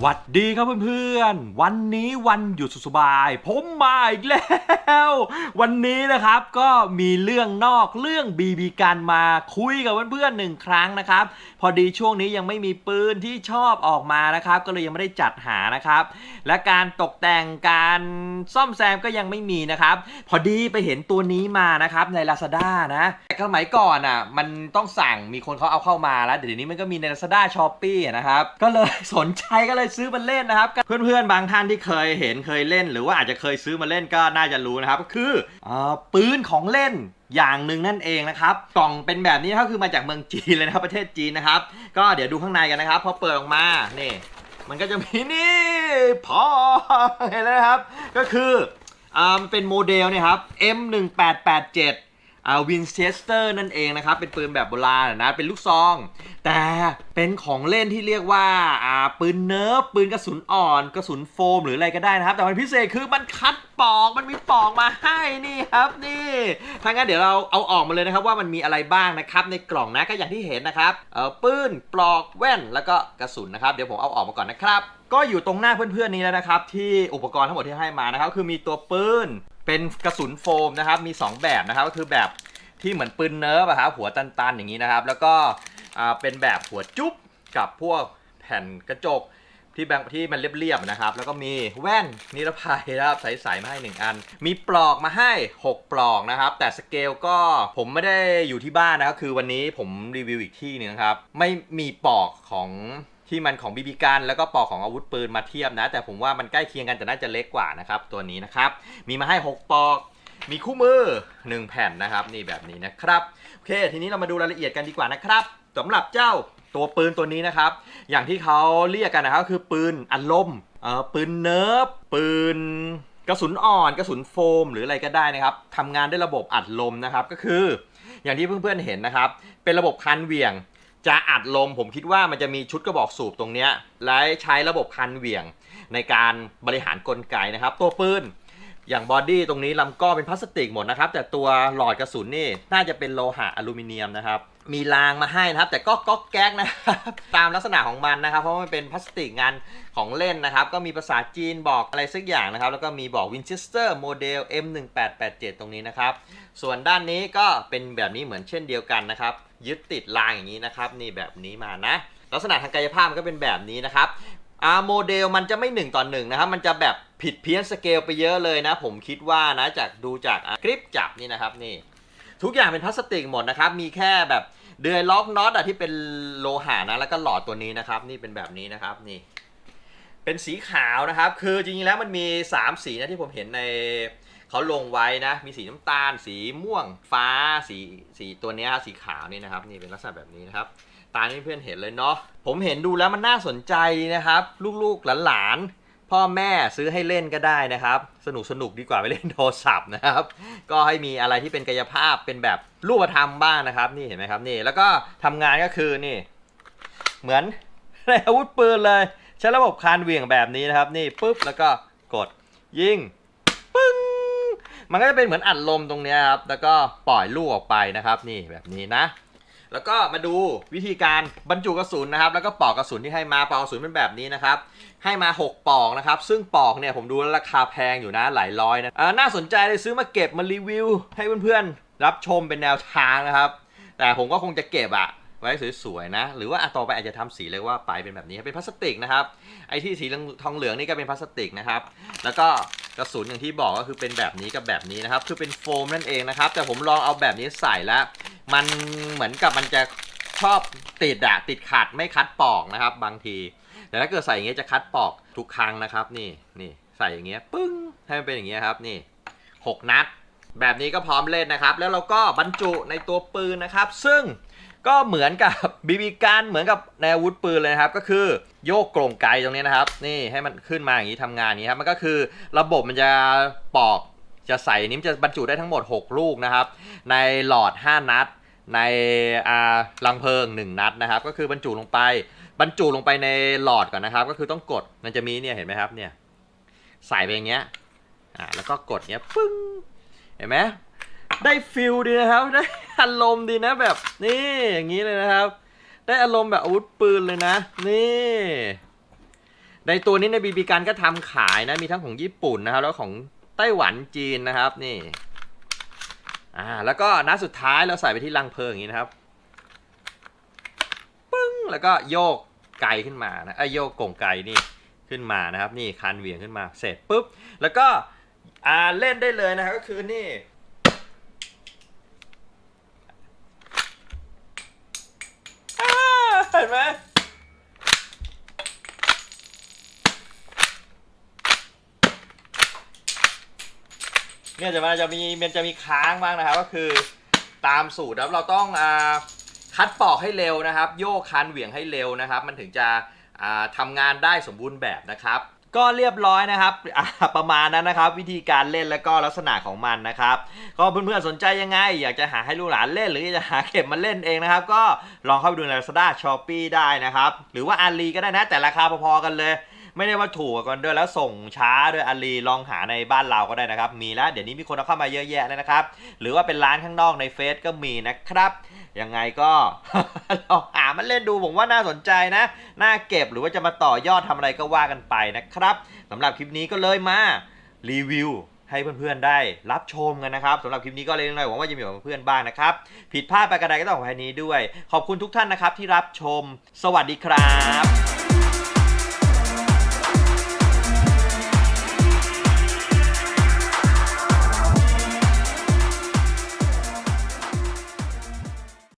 หวัดดีครับเพื่อนๆ วันนี้วันหยุดสุดสบาย ผมมาอีกแล้ว วันนี้นะครับก็มีเรื่องนอกเรื่องบีบีการมาคุยกับเพื่อนๆหนึ่งครั้งนะครับ พอดีช่วงนี้ยังไม่มีปืนที่ชอบออกมานะครับ ก็เลยยังไม่ได้จัดหานะครับ และการตกแต่งการซ่อมแซมก็ยังไม่มีนะครับ พอดีไปเห็นตัวนี้มานะครับใน Lazada นะแต่สมัยก่อนอะมันต้องสั่งมีคนเขาเอาเข้ามาแล้วเดี๋ยวนี้มันก็มีใน Lazada s h o p e e นะครับก็เลยสนใจก็เลยซื้อมาเล่นนะครับเพื่อนๆบางท่านที่เคยเห็นเคยเล่น หรือว่าอาจจะเคยซื้อมาเล่นก็น่าจะรู้นะครับก็คืออปืนของเล่นอย่างหนึ่งนั่นเองนะครับกล่องเป็นแบบนี้ก็คือมาจากเมืองจีนเลยนะครับประเทศจีนนะครับ ก็เดี๋ยวดูข้างในกันนะครับพอเปิดออกมานี่มันก็จะมีนี่พอเห็นแล้วนะครับ ก็คืออ่ามันเป็นโมเดลเนี่ยครับ M1887 อ่าวินเชสเตอร์นั่นเองนะครับ เป็นปืนแบบโบราณนะ เป็นลูกซอง แต่เป็นของเล่นที่เรียกว่าอ่าปืนเนิร์ฟปืนกระสุนอ่อนกระสุนโฟม หรืออะไรก็ได้นะครับ แต่มันพิเศษคือมันคัดปอกมันมีปอกมาให้นี่ครับนี่ถ้างั้นเดี๋ยวเราเอาออกมาเลยนะครับว่ามันมีอะไรบ้างนะครับในกล่องนะก็อย่างที่เห็นนะครับเออปืนปลอกแว่นแล้วก็กระสุนนะครับเดี๋ยวผมเอาออกมาก่อนนะครับก็อยู่ตรงหน้าเพื่อนๆนี้แล้วนะครับที่อุปกรณ์ทั้งหมดที่ให้มานะครับคือมีตัวปืน เป็นกระสุนโฟมนะครับ มี 2 แบบนะครับ ก็คือแบบที่เหมือนปืนเนิร์ฟอะครับหัวตันๆอย่างนี้นะครับ แล้วก็เป็นแบบหัวจุ๊บกับพวกแผ่นกระจก ที่แบงที่มันเรียบๆนะครับ แล้วก็มีแว่นนิรภัยนะครับใสๆมาให้หนึ่งอัน มีปลอกมาให้ 6 ปลอกนะครับ แต่สเกลก็ผมไม่ได้อยู่ที่บ้านนะครับคือวันนี้ผมรีวิวอีกที่หนึงครับ ไม่มีปลอกของที่มันของบีบีกันแล้วก็ปลอกของอาวุธปืนมาเทียบนะ แต่ผมว่ามันใกล้เคียงกันแต่น่าจะเล็กกว่านะครับ ตัวนี้นะครับ มีมาให้ 6ปลอกมีคู่มือ 1 แผ่นนะครับ นี่แบบนี้นะครับ โอเค ทีนี้เรามาดูรายละเอียดกันดีกว่านะครับ สำหรับเจ้าตัวปืนตัวนี้นะครับ อย่างที่เขาเรียกกันนะครับคือปืนอัดลมเอ่อปืนเนิร์ฟปืนกระสุนอ่อนกระสุนโฟม หรืออะไรก็ได้นะครับทำงานด้วยระบบอัดลมนะครับก็คือ อย่างที่เพื่อนๆเห็นนะครับ เป็นระบบคันเหวี่ยง จะอัดลมผมคิดว่ามันจะมีชุดกระบอกสูบตรงนี้และใช้ระบบคันเหวี่ยงในการบริหารกลไกนะครับ ตัวปืน อย่างบอดี้ตรงนี้ลำก้อเป็นพลาสติกหมดนะครับ แต่ตัวหลอดกระสุนนี่น่าจะเป็นโลหะอลูมิเนียมนะครับ มีรางมาให้นะครับ แต่ก็ก๊อกแก๊กนะครับตามลักษณะของมันนะครับ เพราะมันเป็นพลาสติกงานของเล่นนะครับ ก็มีภาษาจีนบอกอะไรสักอย่างนะครับ แล้วก็มีบอก Winchester โมเดล M1887 ตรงนี้นะครับ ส่วนด้านนี้ก็เป็นแบบนี้เหมือนเช่นเดียวกันนะครับ ยึดติดรางอย่างนี้นะครับ นี่แบบนี้มานะ ลักษณะทางกายภาพมันก็เป็นแบบนี้นะครับอ่าโมเดลมันจะไม่1ต่อ1นะครับ มันจะแบบ ผิดเพี้ยนสเกลไปเยอะเลยนะ ผมคิดว่านะจากดูจากคลิปจับนี่นะครับนี่ ทุกอย่างเป็นพลาสติกหมดนะครับ มีแค่แบบเดือยล็อกน็อตอะที่เป็นโลหะนะแล้วก็หลอดตัวนี้นะครับ นี่เป็นแบบนี้นะครับนี่เป็นสีขาวนะครับ คือจริงๆแล้วมันมี 3 สีนะที่ผมเห็นในเขาลงไว้นะ มีสีน้ำตาล สีม่วงฟ้าสีสีตัวนี้ครับสีขาวนี่นะครับ นี่เป็นลักษณะแบบนี้นะครับ ตามที่เพื่อนเห็นเลยเนาะผมเห็นดูแล้วมันน่าสนใจนะครับ ลูกๆหลานๆ พ่อแม่ซื้อให้เล่นก็ได้นะครับ สนุกสนุกดีกว่าไปเล่นโทรศัพท์นะครับ ก็ให้มีอะไรที่เป็นกายภาพเป็นแบบรูปธรรมบ้างนะครับ นี่เห็นไหมครับนี่แล้วก็ทำงานก็คือนี่ เหมือนในอาวุธปืนเลยใช้ระบบคานเหวี่ยงแบบนี้นะครับ นี่ปุ๊บแล้วก็กดยิงปึ้งมันก็จะเป็นเหมือนอัดลมตรงนี้ครับแล้วก็ปล่อยลูกออกไปนะครับ นี่แบบนี้นะ แล้วก็มาดูวิธีการบรรจุกระสุนนะครับ แล้วก็ปอกกระสุนที่ให้มาปอกกระสุนเป็นแบบนี้นะครับ ให้มา 6 ปอกนะครับ ซึ่งปอกเนี่ยผมดูแล้วราคาแพงอยู่นะหลายร้อยนะน่าสนใจเลยซื้อมาเก็บมารีวิว ให้เพื่อนๆรับชมเป็นแนวทางนะครับ แต่ผมก็คงจะเก็บอะ ไว้สวยๆนะ หรือว่าต่อไปอาจจะทำสีเลยว่าไปเป็นแบบนี้เป็นพลาสติกนะครับ ไอ้ที่สีทองเหลืองนี่ก็เป็นพลาสติกนะครับ แล้วก็กระสุนอย่างที่บอกก็คือเป็นแบบนี้กับแบบนี้นะครับ คือเป็นโฟมนั่นเองนะครับ แต่ผมลองเอาแบบนี้ใส่แล้ว มันเหมือนกับมันจะชอบติดอะติดขัดไม่คัดปอกนะครับ บางที แต่ถ้าเกิดใส่อย่างเงี้ยจะคัดปอกทุกครั้งนะครับ นี่นี่ใส่อย่างเงี้ยปึ้งให้มันเป็นอย่างเงี้ยครับนี่หกนัดแบบนี้ก็พร้อมเล่นนะครับ แล้วเราก็บรรจุในตัวปืนนะครับ ซึ่ง ก็เหมือนกับบีบีกันเหมือนกับในอาวุธปืนเลยนะครับ ก็คือโยกกลงไกตรงนี้นะครับ นี่ให้มันขึ้นมาอย่างนี้ทำงานอย่างนี้ครับ มันก็คือระบบมันจะปอกจะใส่นิ้มจะบรรจุได้ทั้งหมด 6 ลูกนะครับ ในหลอด 5 นัด ในอ่าลังเพลิง 1 นัดนะครับ ก็คือบรรจุลงไป บรรจุลงไปในหลอดก่อนนะครับ ก็คือต้องกดมันจะมีเนี่ยเห็นไหมครับเนี่ยใส่ไปอย่างเงี้ยอ่าแล้วก็กดเงี้ยปึ้งเห็นไหม ได้ฟิลดีนะครับ ได้อารมณ์ดีนะแบบนี่อย่างนี้เลยนะครับ ได้อารมณ์แบบอาวุธปืนเลยนะ นี่ในตัวนี้ในบีบีกันก็ทำขายนะมีทั้งของญี่ปุ่นนะครับ แล้วของไต้หวันจีนนะครับนี่อ่าแล้วก็นัดสุดท้ายเราใส่ไปที่รังเพลิงอย่างนี้นะครับปึ้งแล้วก็โยกไกลขึ้นมานะไอโยกกงไกลนี่ขึ้นมานะครับ นี่คันเหวี่ยงขึ้นมาเสร็จปุ๊บแล้วก็อ่าเล่นได้เลยนะครับก็คือนี่ เห็นไหมเนี่ยจะมาจะมีมันจะมีค้างบ้างนะครับ ก็คือตามสูตรครับเราต้องอคัดปอกให้เร็วนะครับ โยกคันเหวี่ยงให้เร็วนะครับ มันถึงจะทำทำงานได้สมบูรณ์แบบนะครับ ก็เรียบร้อยนะครับ ประมาณนั้นนะครับ วิธีการเล่นแล้วก็ลักษณะของมันนะครับ ก็เพื่อนๆสนใจยังไง อยากจะหาให้ลูกหลานเล่น หรือจะหาเก็บมาเล่นเองนะครับ ก็ลองเข้าไปดูใน Lazada Shopee ได้นะครับ หรือว่าอาลีก็ได้นะแต่ราคาพอๆกันเลย ไม่ได้ว่าถูกกันด้วยแล้วส่งช้าด้วยอาลีลองหาในบ้านเราก็ได้นะครับ มีแล้วเดี๋ยวนี้มีคนเอาเข้ามาเยอะแยะเลยนะครับ หรือว่าเป็นร้านข้างนอกในเฟซก็มีนะครับยังไงก็ลองหามันเล่นดูผมว่าน่าสนใจนะ น่าเก็บหรือว่าจะมาต่อยอดทำอะไรก็ว่ากันไปนะครับสำหรับคลิปนี้ก็เลยมารีวิวให้เพื่อนๆได้รับชมกันนะครับสำหรับคลิปนี้ก็เลยหน่อยหวังว่าจะมีกับเพื่อนๆบ้างนะครับ ผิดพลาดไปกระไดก็ต้องขออภัยนี้ด้วย ขอบคุณทุกท่านนะครับที่รับชม สวัสดีครับ